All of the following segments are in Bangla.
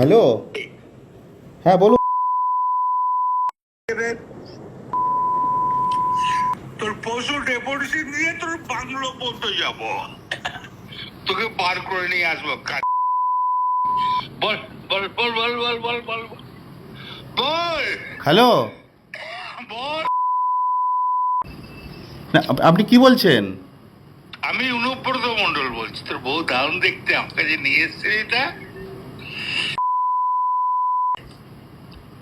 হ্যালো? হ্যাঁ বলুন। তোর পশু ডেপুটেশন দিয়ে তোর বাংলো পর্যন্ত যাব। তোকে বার করে নিয়ে আসব বল বল বল বল বল বল বল বল। বল। হ্যালো? বল। না আপনি কি বলছেন? আমি অনুব্রত মন্ডল বলছি। তোর বউ দারুণ দেখতে আমাকে যে নিয়ে এসছে এটা।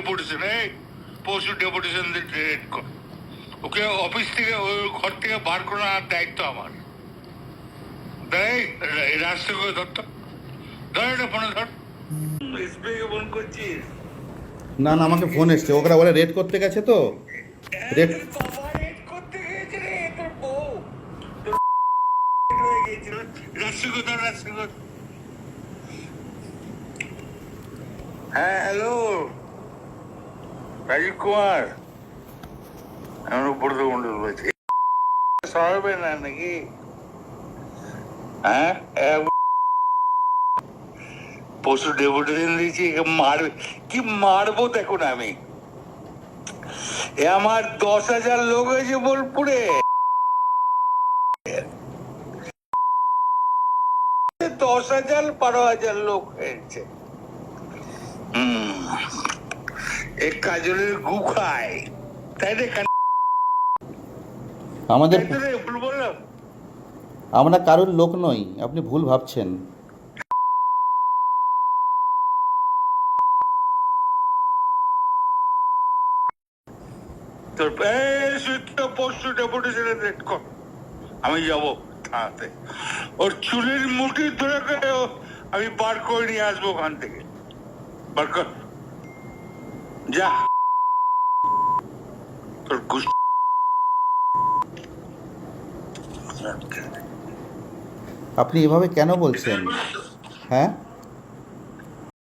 ডেপুটেশন এই পরশু ডেট কর। ওকে অফিস থেকে ওই ঘর থেকে বার করার দায়িত্ব আমার। দেখ রাস্তা করে ধর এটা ফোনে ধর। এসবিআই ফোন করছিস? না না আমাকে ফোন এসছে। ওরা বলে রেড করতে গেছে তো। রেড হয়ে হ্যাঁ হ্যালো రజకుమార్ నన్ను పుడుతూ ఉండదు సాల్వేనా అన్నకి পশু ডেপুটেশন দিয়েছি মার কি মারবো দেখুন আমি। এ আমার দশ হাজার লোক হয়েছে বোলপুরে। দশ হাজার বারো হাজার লোক হয়েছে। হম। এ কাজলের গু খায়। তাই রে আমাদের ভুল বললাম। আমরা কারোর লোক নই আপনি ভুল ভাবছেন। আমি যাব থানাতে। ওর চুলের মুঠি ধরে আমি বার করে নিয়ে আসব ওখান থেকে। বার কর। যা তোর গুস আপনি এভাবে কেন বলছেন? হ্যাঁ?